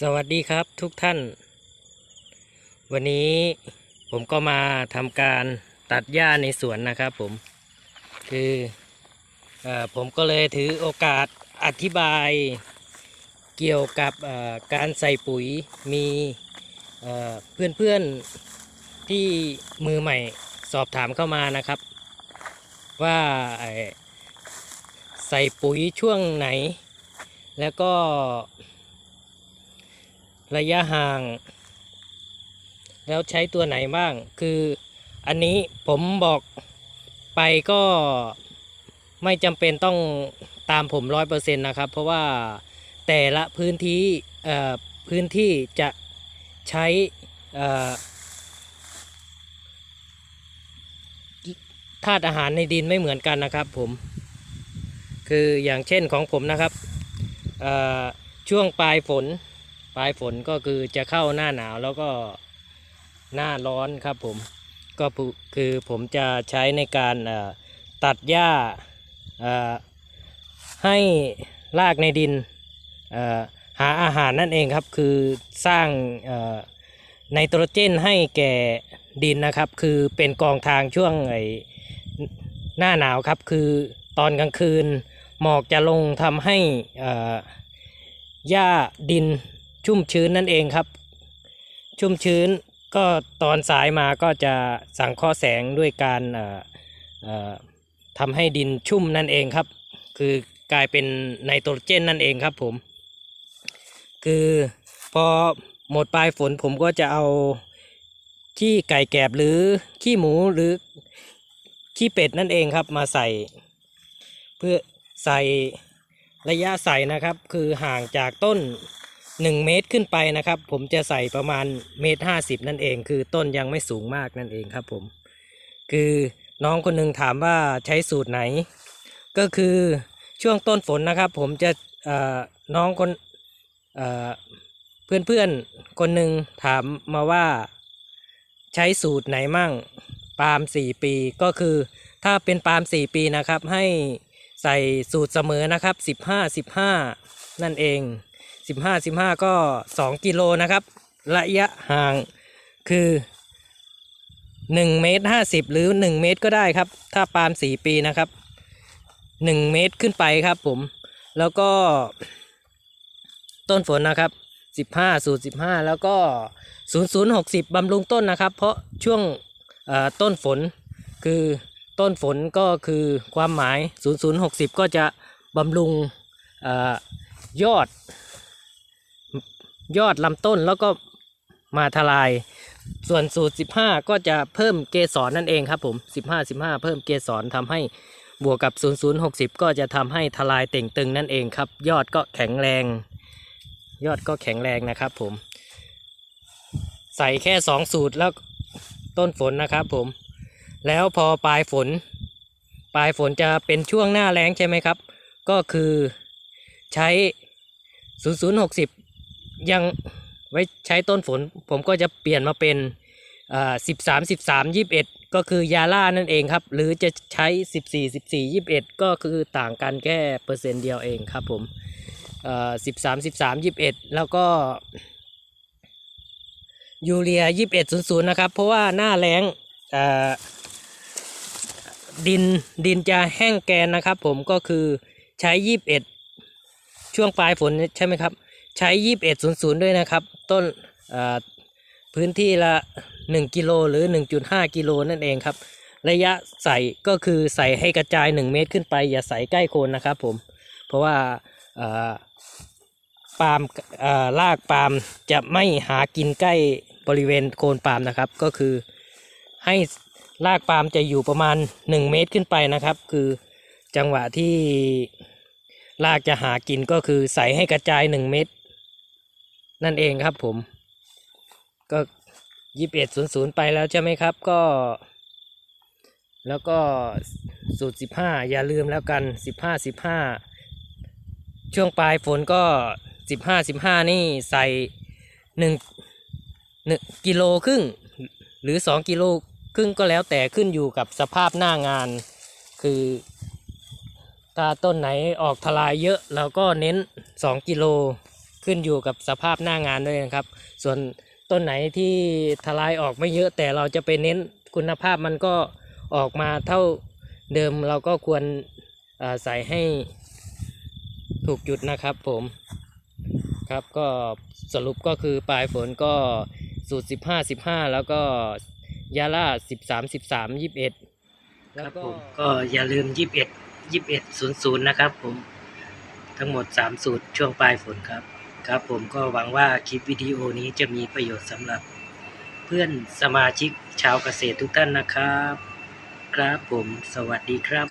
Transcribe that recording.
สวัสดีครับทุกท่าน วันนี้ผมก็มาทำการตัดหญ้าในสวนนะครับผม คืออผมก็เลยถือโอกาสอธิบายเกี่ยวกับการใส่ปุ๋ยมีเพื่อนๆที่มือใหม่สอบถามเข้ามานะครับ ว่าใส่ปุ๋ยช่วงไหน แล้วก็ ระยะห่าง แล้วใช้ตัวไหนบ้าง คืออันนี้ผมบอกไปก็ไม่จำเป็นต้องตามผมร้อยเปอร์เซ็นต์นะครับ เพราะว่าแต่ละพื้นที่พื้นที่จะใช้ธาตุอาหารในดินไม่เหมือนกันนะครับผม คืออย่างเช่นของผมนะครับช่วงปลายฝน ปลายฝนก็คือจะเข้าหน้าหนาวแล้วก็หน้าร้อนครับผมก็คือผมจะใช้ในการตัดหญ้าให้รากในดินหาอาหารนั่นเองครับคือสร้างไนโตรเจนให้แก่ดินนะครับ คือเป็นกองทางช่วงไอหน้าหนาวครับ คือตอนกลางคืนหมอกจะลงทำให้หญ้าดิน ชุ่มชื้นนั่นเองครับ ชุ่มชื้นก็ตอนสายมาก็จะสังเคราะห์แสงด้วยการทำให้ดินชุ่มนั่นเองครับ คือกลายเป็นไนโตรเจนนั่นเองครับผม คือพอหมดปลายฝนผมก็จะเอาขี้ไก่แกบหรือขี้หมูหรือขี้เป็ดนั่นเองครับมาใส่ เพื่อใส่ระยะใส่นะครับ คือห่างจากต้น 1 เมตรขึ้นไปนะครับ ผมจะใส่ประมาณเมตรห้าสิบนั่นเอง คือต้นยังไม่สูงมากนั่นเองครับผม คือน้องคนหนึ่งถามว่าใช้สูตรไหน ก็คือช่วงต้นฝนนะครับ ผมจะน้องคนเเพื่อนเพื่อนๆคนหนึ่งถามมาว่า ใช้สูตรไหนมั่งปาล์มสี่ปีก็คือถ้าเป็นปาล์มสี่ปีนะครับ ให้ใส่สูตรเสมอนะครับสิบห้าสิบห้านั่นเอง สิบห้าสิบห้าก็สองกิโลนะครับ ระยะห่างคือหนึ่งเมตรห้าสิบหรือหนึ่งเมตรก็ได้ครับ ถ้าปาล์มสี่ปีนะครับหนึ่งเมตรขึ้นไปครับผม แล้วก็ ต้นฝนนะครับสิบห้าสูตรสิบห้าแล้วก็ศูนย์ศูนย์หกสิบบำรุงต้นนะครับ เพราะช่วงต้นฝนคือต้นฝนก็คือความหมายศูนย์ศูนย์หกสิบก็จะบำรุงอยอด ยอดลำต้นแล้วก็มาทลาย ส่วนสูตร 15 ก็จะเพิ่มเกสรนั่นเองครับผม 15 15 เพิ่มเกสรทำให้บวกกับ 00 60 ก็จะทำให้ทลายเต่งตึงนั่นเองครับ ยอดก็แข็งแรง ยอดก็แข็งแรงนะครับผม ใส่แค่ 2 สูตรแล้วต้นฝนนะครับผม แล้วพอปลายฝน ปลายฝนจะเป็นช่วงหน้าแล้งใช่ไหมครับ ก็คือใช้ 0060 ยังไว้ใช้ต้นฝนผมก็จะเปลี่ยนมาเป็นสิบสามสิบสามยี่สิบเอ็ดก็คือยาล่านั่นเองครับ หรือจะใช้สิบสี่สิบสี่ยี่สิบเอ็ดก็คือต่างกันแค่เปอร์เซ็นต์เดียวเองครับผมสิบสามสิบสามยี่สิบเอ็ดแล้วก็ยูเรียยี่สิบเอ็ดศูนย์ศูนย์นะครับ เพราะว่าหน้าแล้งอ่อดินดินจะแห้งแกนนะครับ ผมก็คือใช้ยี่สิบเอ็ดช่วงปลายฝนใช่ไหมครับ ใช้ยี่สิบเอ็ดศูนย์ศูนย์ด้วยนะครับ ต้นพื้นที่ละหนึ่งกิโลหรือหนึ่งจุดห้ากิโลนั่นเองครับ ระยะใส่ก็คือใส่ให้กระจายหนึ่งเมตรขึ้นไป อย่าใส่ใกล้โคนนะครับผม เพราะว่าปาล์มเอ่อรากปาล์มจะไม่หากินใกล้บริเวณโคนปาล์มนะครับ ก็คือให้รากปาล์มจะอยู่ประมาณหนึ่งเมตรขึ้นไปนะครับ คือจังหวะที่รากจะหากินก็คือใส่ให้กระจายหนึ่งเมตร นั่นเองครับผม ก็ยี่สิบเอ็ดศูนย์ศูนย์ไปแล้วใช่ไหมครับก็ แล้วก็สูตรสิบห้าอย่าลืมแล้วกันสิบห้าสิบห้าช่วงปลายฝนก็สิบห้าสิบห้านี่ใส่หนึ่งหนึ่งกิโลครึ่ง หรือสองกิโลครึ่งก็แล้วแต่ขึ้นอยู่กับสภาพหน้างาน คือถ้าต้นไหนออกทลายเยอะเราก็เน้นสองกิโล ขึ้นอยู่กับสภาพหน้างานด้วยนะครับ ส่วนต้นไหนที่ทลายออกไม่เยอะแต่เราจะไปเน้นคุณภาพมันก็ออกมาเท่าเดิมเราก็ควรใส่ให้ถูกจุดนะครับผมครับก็สรุปก็คือปลายฝนก็สูตร 15 15 แล้วก็ยาล่า 13 13 21ครับผมก็อย่าลืม 21 21 00 นะครับผม ทั้งหมด 3 สูตรช่วงปลายฝนครับ ครับผมก็หวังว่าคลิปวิดีโอนี้จะมีประโยชน์สำหรับเพื่อนสมาชิกชาวเกษตรทุกท่านนะครับ ครับผมสวัสดีครับ